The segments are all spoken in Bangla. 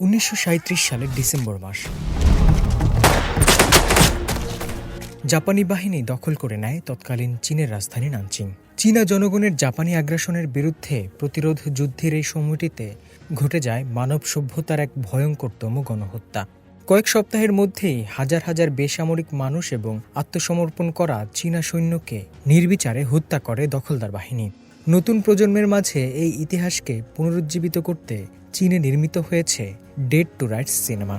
উনিশশো সাঁইত্রিশ সালের ডিসেম্বর মাস। জাপানি বাহিনী দখল করে নেয় তৎকালীন চীনের রাজধানী নানচিং। চীনা জনগণের জাপানি আগ্রাসনের বিরুদ্ধে প্রতিরোধ যুদ্ধের এই সময়টিতে ঘটে যায় মানব সভ্যতার এক ভয়ঙ্করতম গণহত্যা। কয়েক সপ্তাহের মধ্যেই হাজার হাজার বেসামরিক মানুষ এবং আত্মসমর্পণ করা চীনা সৈন্যকে নির্বিচারে হত্যা করে দখলদার বাহিনী। নতুন প্রজন্মের মাঝে এই ইতিহাসকে পুনরুজ্জীবিত করতে চীনে নির্মিত হয়েছে dead to rights cinema.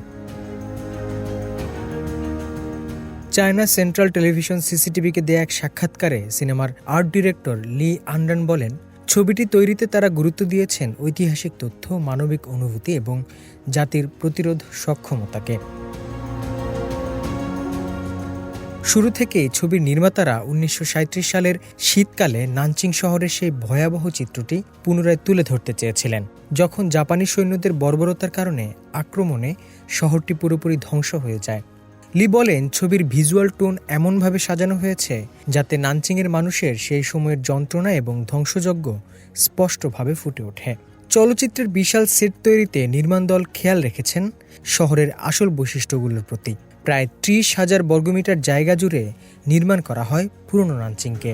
China central television সিসিটিভিকে দেয়া এক সাক্ষাৎকারে সিনেমার আর্ট ডিরেক্টর লি আন্ডান বলেন, ছবিটি তৈরিতে তারা গুরুত্ব দিয়েছেন ঐতিহাসিক তথ্য, মানবিক অনুভূতি এবং জাতির প্রতিরোধ সক্ষমতাকে। শুরু থেকেই ছবির নির্মাতারা উনিশশো সাঁইত্রিশ সালের শীতকালে নানচিং শহরের সেই ভয়াবহ চিত্রটি পুনরায় তুলে ধরতে চেয়েছিলেন, যখন জাপানি সৈন্যদের বর্বরতার কারণে আক্রমণে শহরটি পুরোপুরি ধ্বংস হয়ে যায়। লি বলেন, ছবির ভিজুয়াল টোন এমনভাবে সাজানো হয়েছে যাতে নানচিংয়ের মানুষের সেই সময়ের যন্ত্রণা এবং ধ্বংসযজ্ঞ স্পষ্টভাবে ফুটে ওঠে। চলচ্চিত্রের বিশাল সেট তৈরিতে নির্মাণ দল খেয়াল রেখেছেন শহরের আসল বৈশিষ্ট্যগুলোর প্রতি। প্রায় ত্রিশ হাজার বর্গমিটার জায়গা জুড়ে নির্মাণ করা হয় পুরনো নানচিংকে।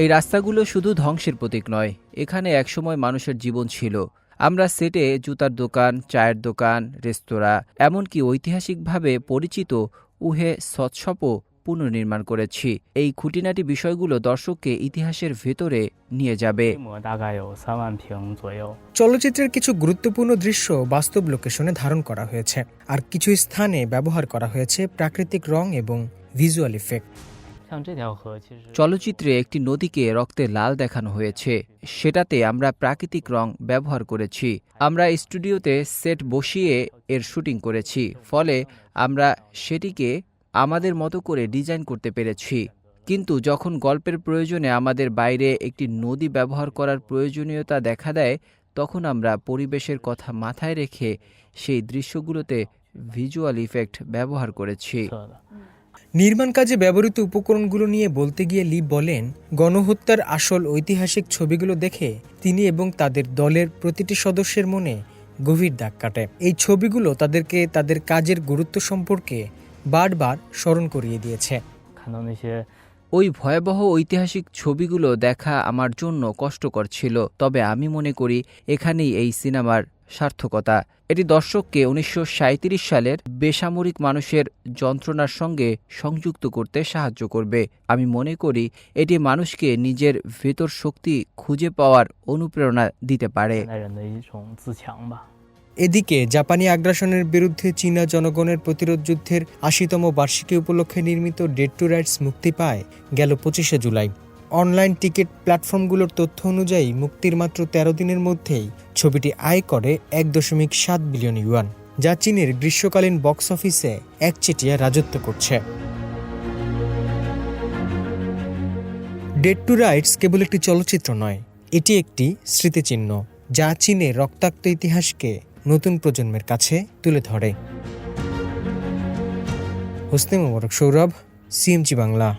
এই রাস্তাগুলো শুধু ধ্বংসের প্রতীক নয়, এখানে একসময় মানুষের জীবন ছিল। আমরা সেটে জুতার দোকান, চায়ের দোকান, রেস্তোরাঁ, এমনকি ঐতিহাসিকভাবে পরিচিত উহে সৎসপও পুনর্নির্মাণ করেছি। এই খুঁটিনাটি বিষয়গুলো দর্শককে ইতিহাসের ভেতরে নিয়ে যাবে। চলচ্চিত্রের কিছু গুরুত্বপূর্ণ দৃশ্য বাস্তব লোকেশনে ধারণ করা হয়েছে আর কিছু স্থানে ব্যবহার করা হয়েছে প্রাকৃতিক রং এবং ভিজুয়াল ইফেক্ট। চলচ্চিত্রে একটি নদীকে রক্তে লাল দেখানো হয়েছে। সেটাতে আমরা প্রাকৃতিক রং ব্যবহার করেছি। আমরা স্টুডিওতে সেট বসিয়ে এর শুটিং করেছি। ফলে আমরা সেটিকে আমাদের মতো করে ডিজাইন করতে পেরেছি। কিন্তু যখন গল্পের প্রয়োজনে আমাদের বাইরে একটি নদী ব্যবহার করার প্রয়োজনীয়তা দেখা দেয়, তখন আমরা পরিবেশের কথা মাথায় রেখে সেই দৃশ্যগুলোতে ভিজুয়াল ইফেক্ট ব্যবহার করেছি। নির্মাণ কাজে ব্যবহৃত উপকরণগুলো নিয়ে বলতে গিয়ে লি বলেন, গণহত্যার আসল ঐতিহাসিক ছবিগুলো দেখে তিনি এবং তাদের দলের প্রতিটি সদস্যের মনে গভীর দাগ কাটে। এই ছবিগুলো তাদেরকে তাদের কাজের গুরুত্ব সম্পর্কে বারবার স্মরণ করিয়ে দিয়েছে। ওই ভয়াবহ ঐতিহাসিক ছবিগুলো দেখা আমার জন্য কষ্টকর ছিল। তবে আমি মনে করি এখানেই এই সিনেমার সার্থকতা। এটি দর্শককে উনিশশো সালের বেসামরিক মানুষের যন্ত্রণার সঙ্গে সংযুক্ত করতে সাহায্য করবে। আমি মনে করি এটি মানুষকে নিজের ভেতর শক্তি খুঁজে পাওয়ার অনুপ্রেরণা দিতে পারে। এদিকে জাপানি আগ্রাসনের বিরুদ্ধে চীনা জনগণের প্রতিরোধ যুদ্ধের আশিতম বার্ষিকী উপলক্ষে নির্মিত ডেড টু রাইটস মুক্তি পায় গেল পঁচিশে জুলাই। অনলাইন টিকিট প্ল্যাটফর্মগুলোর তথ্য অনুযায়ী মুক্তির মাত্র তেরো দিনের মধ্যেই ছবিটি আয় করে এক দশমিক সাত বিলিয়ন ইউয়ান, যা চীনের গ্রীষ্মকালীন বক্স অফিসে একচেটিয়া রাজত্ব করছে। ডেড টু রাইটস কেবল একটি চলচ্চিত্র নয়, এটি একটি স্মৃতিচিহ্ন, যা চীনের রক্তাক্ত ইতিহাসকে নতুন প্রজন্মের কাছে তুলে ধরে। হোসনে মোবারক সৌরভ সিএমজি বাংলা।